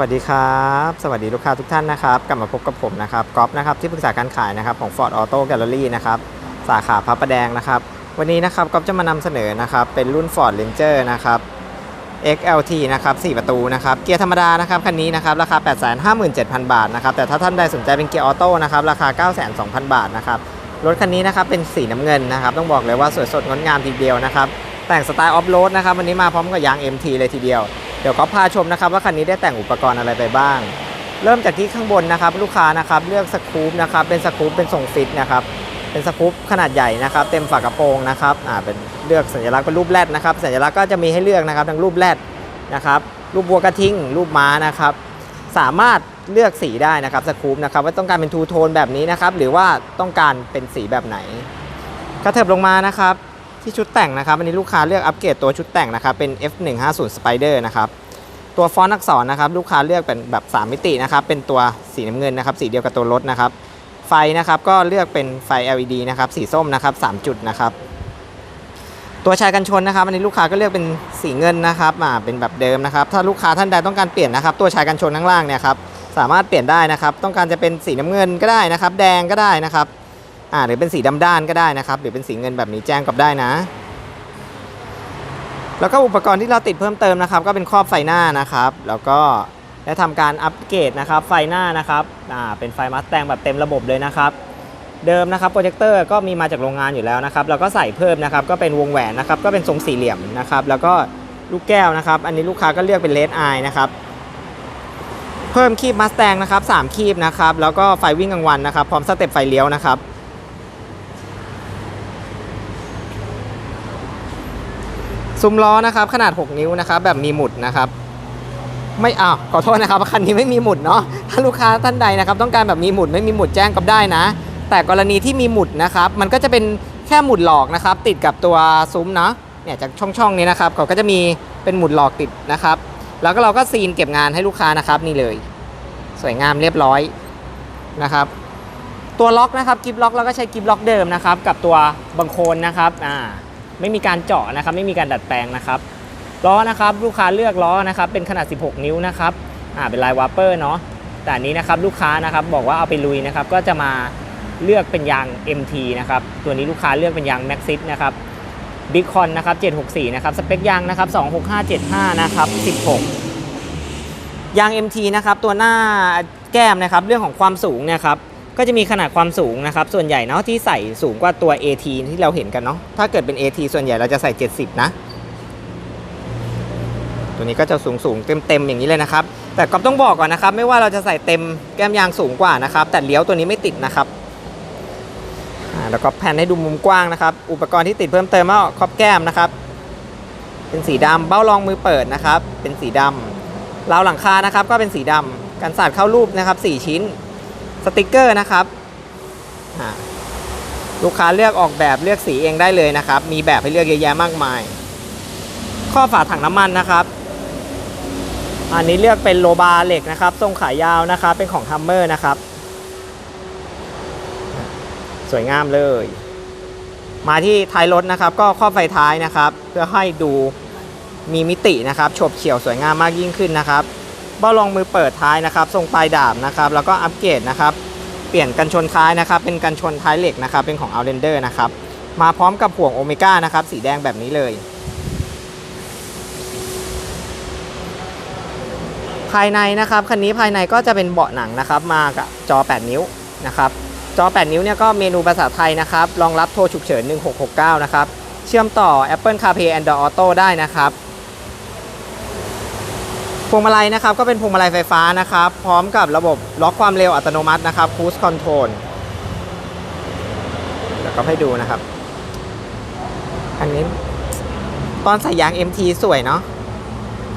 วัสดีครับ สวัสดีลูกค้าทุกท่านนะครับ กลับมาพบกับผมนะครับก๊อฟนะครับที่ปรึกษาการขายนะครับของ Ford Auto Gallery นะครับสาขาพระประแดงนะครับ วันนี้นะครับก๊อฟจะมานำเสนอนะครับเป็นรุ่น Ford Ranger นะครับ XLT นะครับ4ประตูนะครับเกียร์ธรรมดานะครับคันนี้นะครับราคา 857,000 บาทนะครับแต่ถ้าท่านใดสนใจเป็นเกียร์ออโต้นะครับราคา 902,000 บาทนะครับรถคันนี้นะครับเป็นสีน้ำเงินนะครับต้องบอกเลยว่าสวยสดงดงามทีเดียวนะครับแต่งสไตล์ออฟโรดนะครับวันนี้มาพร้อมกับยาง MT เลยทีเดียว เดี๋ยวก็พาชมนะครับว่าคันนี้ได้แต่งอุปกรณ์อะไรไปบ้าง เริ่มจากที่ข้างบนนะครับ ลูกค้านะครับเลือกสกู๊ปนะครับเป็นสกู๊ปเป็นทรงฟิตนะครับเป็นสกู๊ปขนาดใหญ่นะครับ เต็มฝากระโปรงนะครับอ่าเป็นเลือกสัญลักษณ์เป็นรูปแรดนะครับ สัญลักษณ์ก็จะมีให้เลือกนะครับทั้งรูปแรดนะครับรูปวัวกระทิงรูปม้านะครับ สามารถเลือกสีได้นะครับสกู๊ปนะครับว่าต้องการเป็นทูโทนแบบนี้นะครับหรือว่าต้องการเป็นสีแบบไหนกระเถิบลงมานะครับ ที่ชุดแต่งนะครับอันนี้ลูกค้าเลือกอัปเกรดตัวชุดแต่งนะครับเป็น F150 Spider นะครับตัวฟอนต์อักษรนะครับลูกค้าเลือกเป็นแบบ 3 มิตินะครับเป็นตัวสีน้ำเงินนะครับสีเดียวกับตัวรถนะครับไฟนะครับก็เลือกเป็นไฟ LED นะครับสีส้มนะครับ3จุดนะครับตัวชายกันชนนะครับอันนี้ลูกค้าก็เลือกเป็นสีเงินนะครับอ่าเป็นแบบเดิมนะครับถ้าลูกค้าท่านใดต้องการเปลี่ยนนะครับตัวชายกันชนข้างล่างเนี่ยครับสามารถเปลี่ยนได้นะครับต้องการจะเป็นสีน้ำเงินก็ได้นะครับแดงก็ได้นะครับ อ่าหรือเป็นสีดำด้านก็ได้นะครับหรือเป็นสีเงินแบบนี้แจ้งกับได้นะ แล้วก็อุปกรณ์ที่เราติดเพิ่มเติมนะครับ ก็เป็นครอบไฟหน้านะครับ แล้วก็ได้ทำการอัปเกรดนะครับ ไฟหน้านะครับอ่าเป็นไฟมัสแตงแบบเต็มระบบเลยนะครับ เดิมนะครับโปรเจคเตอร์ก็มีมาจากโรงงานอยู่แล้วนะครับแล้วก็ใส่เพิ่มนะครับ ก็เป็นวงแหวนนะครับ ก็เป็นทรงสี่เหลี่ยมนะครับ แล้วก็ลูกแก้วนะครับ อันนี้ลูกค้าก็เลือกเป็นเลดไอนะครับเพิ่มคีบมัสแตงนะครับ3คีบนะครับ แล้วก็ไฟวิ่งกลางวันนะครับ พร้อมสเต็ปไฟเลี้ยวนะครับ ซุ้มล้อนะครับขนาด 6 นิ้วนะครับแบบมีหมุดนะครับไม่อ้าวขอโทษนะครับคันนี้ไม่มีหมุดเนาะถ้าลูกค้าท่านใดนะครับ ต้องการแบบมีหมุดไม่มีหมุดแจ้งกับได้นะ แต่กรณีที่มีหมุดนะครับ มันก็จะเป็นแค่หมุดหลอกนะครับ ติดกับตัวซุ้มเนาะเนี่ยจากช่องๆนี้นะครับเขาก็จะมีเป็นหมุดหลอกติดนะครับ แล้วก็เราก็ซีนเก็บงานให้ลูกค้านะครับนี่เลย สวยงามเรียบร้อยนะครับ ตัวล็อกนะครับกิฟล็อกเราก็ใช้กิฟล็อกเดิมนะครับ กับตัวบังโคนนะครับอ่า ไม่มีการเจาะนะครับไม่มีการดัดแปลงนะครับล้อนะครับลูกค้าเลือกล้อนะครับเป็นขนาด 16 นิ้วนะครับอ่าเป็นลายวาเปอร์เนาะแต่อันนี้นะครับลูกค้านะครับบอกว่าเอาไปลุยนะครับก็จะมาเลือกเป็นยาง MT นะครับตัวนี้ลูกค้าเลือกเป็นยาง Maxxis นะครับบิ๊กคอนนะครับ764นะครับสเปคยางนะครับ26575นะครับ16 ยาง MT นะครับตัวหน้าแก้มนะครับเรื่องของความสูงเนี่ยครับ ก็จะมีขนาดความสูงนะครับส่วนใหญ่เนาะที่ใส่สูงกว่าตัว AT ที่เราเห็นกันเนาะถ้าเกิดเป็น AT ส่วนใหญ่เราจะใส่ 70 นะ ตัวนี้ก็จะสูงสูงเต็มๆอย่างนี้เลยนะครับ แต่ก็ต้องบอกก่อนนะครับ ไม่ว่าเราจะใส่เต็มแก้มยางสูงกว่านะครับ แต่เลี้ยวตัวนี้ไม่ติดนะครับแล้วก็แผ่นให้ดูมุมกว้างนะครับ อุปกรณ์ที่ติดเพิ่มเติมก็ครอบแก้มนะครับ เป็นสีดำเบ้ารองมือเปิดนะครับ เป็นสีดำราวหลังคานะครับ ก็เป็นสีดำกันสาดเข้ารูปนะครับ 4 ชิ้น สติกเกอร์นะครับลูกค้าเลือกออกแบบเลือกสีเองได้เลยนะครับ มีแบบให้เลือกเยอะแยะมากมาย ข้อฝาถังน้ำมันนะครับ อันนี้เลือกเป็นโลบาร์เหล็กนะครับ ทรงขายาวนะครับ เป็นของฮัมเมอร์นะครับ สวยงามเลย มาที่ท้ายรถนะครับ ก็ข้อไฟท้ายนะครับ เพื่อให้ดูมีมิตินะครับ โฉบเฉี่ยวสวยงามมากยิ่งขึ้นนะครับ เบ้ารองมือเปิดท้ายนะครับทรงปลายดาบนะครับแล้วก็อัปเกรดนะครับเปลี่ยนกันชนท้ายนะครับเป็นกันชนท้ายเหล็กนะครับเป็นของ Outlander นะครับมาพร้อมกับห่วงโอเมก้านะครับสีแดงแบบนี้เลย ภายในนะครับคันนี้ภายในก็จะเป็นเบาะหนังนะครับมากับจอ 8 นิ้วนะครับจอ 8 นิ้วเนี่ยก็เมนูภาษาไทยนะครับรองรับโทรฉุกเฉิน 1669 นะครับเชื่อมต่อ Apple CarPlay Android Auto ได้นะครับ วงมาลัยนะครับก็เป็นพวงมาลัยไฟฟ้านะครับ พร้อมกับระบบล็อกความเร็วอัตโนมัตินะครับ Cruise Control เดี๋ยวก็ให้ดูนะครับ อันนี้ตอนใส่ยาง MT สวยเนาะ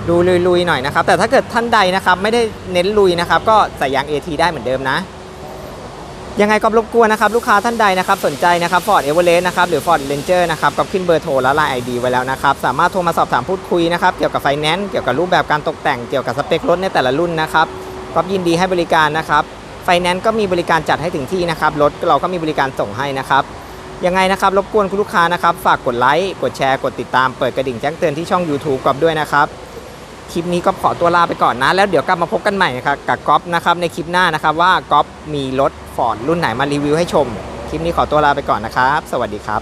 ดูลุยๆหน่อยนะครับ แต่ถ้าเกิดท่านใดนะครับ ไม่ได้เน้นลุยนะครับ ก็ใส่ยาง AT ได้เหมือนเดิมนะ ยังไงก็รบกวนนะครับลูกค้าท่านใดนะครับสนใจนะครับ Ford Everest นะครับหรือ Ford Ranger นะครับก็ขึ้นเบอร์โทรและ Line ID ไว้แล้วนะครับ สามารถโทรมาสอบถามพูดคุยนะครับเกี่ยวกับไฟแนนซ์เกี่ยวกับรูปแบบการตกแต่งเกี่ยวกับสเปครถในแต่ละรุ่นนะครับก็ยินดีให้บริการนะครับไฟแนนซ์ก็มีบริการจัดให้ถึงที่นะครับรถเราก็มีบริการส่งให้นะครับยังไงนะครับรบกวนคุณลูกค้านะครับฝากกดไลค์กดแชร์กดติดตามเปิดกระดิ่งแจ้งเตือนที่ช่อง YouTube กอบด้วยนะครับ คลิปนี้ก็ขอตัวลาไปก่อนนะ แล้วเดี๋ยวกลับมาพบกันใหม่ครับกับก๊อฟนะครับในคลิปหน้านะครับว่าก๊อฟมีรถฟอร์ดรุ่นไหนมารีวิวให้ชม คลิปนี้ขอตัวลาไปก่อนนะครับ สวัสดีครับ